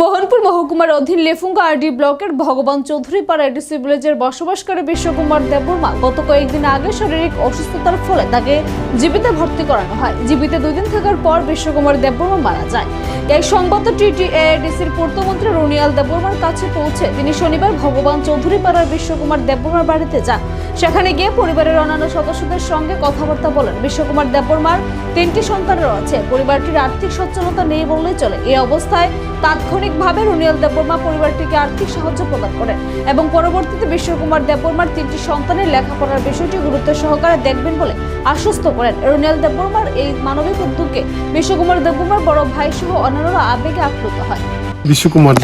মোহনপুর মহকুমার অধীন লেফুঙ্গা আরডি ব্লকের ভগবান চৌধুরী পাড়া এডিসি ভিলেজের বসবাসকারী বিশ্বকুমার দেববর্মা গত কয়েকদিন আগে শারীরিক অসুস্থতার ফলে তাকে জীবিতে ভর্তি করানো হয়। জীবিতে দুই দিন থাকার পর বিশ্বকুমার দেববর্মা মারা যায়। এই সংবাদ টিটিএডিসির পূর্তমন্ত্রী রুনিয়াল দেববর্মার কাছে পৌঁছে তিনি শনিবার ভগবান চৌধুরী পাড়ার বিশ্বকুমার দেববর্মার বাড়িতে যান। সেখানে গিয়ে পরিবারের অন্যান্য সদস্যদের সঙ্গে কথাবার্তা বলেন। বিশ্বকুমার দেববর্মার তিনটি সন্তান রয়েছে। পরিবারটির আর্থিক সচ্ছলতা নেই বললেই চলে। এই অবস্থায় তাৎক্ষণিকভাবে রুনিয়াল দেববর্মা পরিবারটিকে আর্থিক সাহায্য প্রদান করেন এবং পরবর্তীতে বিশ্বকুমার দেববর্মার তিনটি সন্তানের লেখাপড়ার বিষয়টি গুরুত্ব সহকারে দেখবেন বলে আশ্বস্ত করেন। রুনিয়াল দেববর্মার এই মানবিক উদ্যোগে বিশ্বকুমার দেববর্মার বড় ভাই সহ অন্যান্যরা আবেগে আপ্লুত হয়। বিশ্বকুমার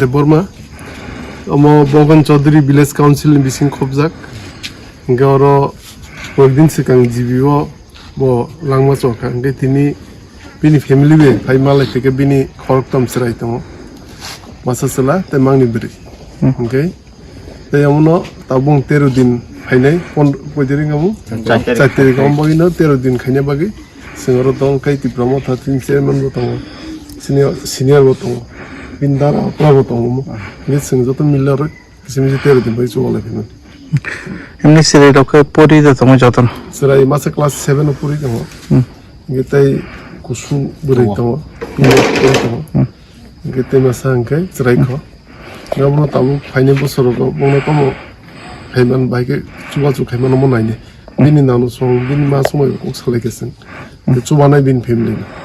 마사슬라 때 망니 브리 오케이 때 아무나 따봉 때로 딘 하이네 폰 보이드링 아무 짜테리 감보이나 때로 딘 카냐 바기 생어로 동 카이 티 브라모 타틴 체어맨 보통 시니어 시니어 보통 빈다라 아빠 보통 뭐 미싱 저도 밀러르 সিমিজি তেরো দিন ভাই চলে ফেলে এমনি সিরাই লোকে পড়ি দে তোমার যতন সিরাই মাসে ক্লাস সেভেনে পড়ি দেবো তাই কুসুম বুড়ি দেবো gete masa angkai serai ko na bono tamu paine bosoro ko bono komo paiman baike chuba chu khai mano mo naine bini nanu song bini ma sumai ko salai kesen chuba nai bin family na